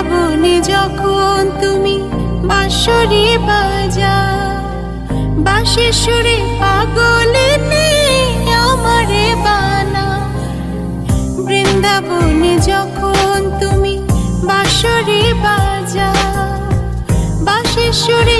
বৃন্দাবনে যখন তুমি বাঁশরি বাজা বাঁশে সুরে পাগলে আমারে বানা। বৃন্দাবনে যখন তুমি বাঁশরে বাজা বাঁশে সুরে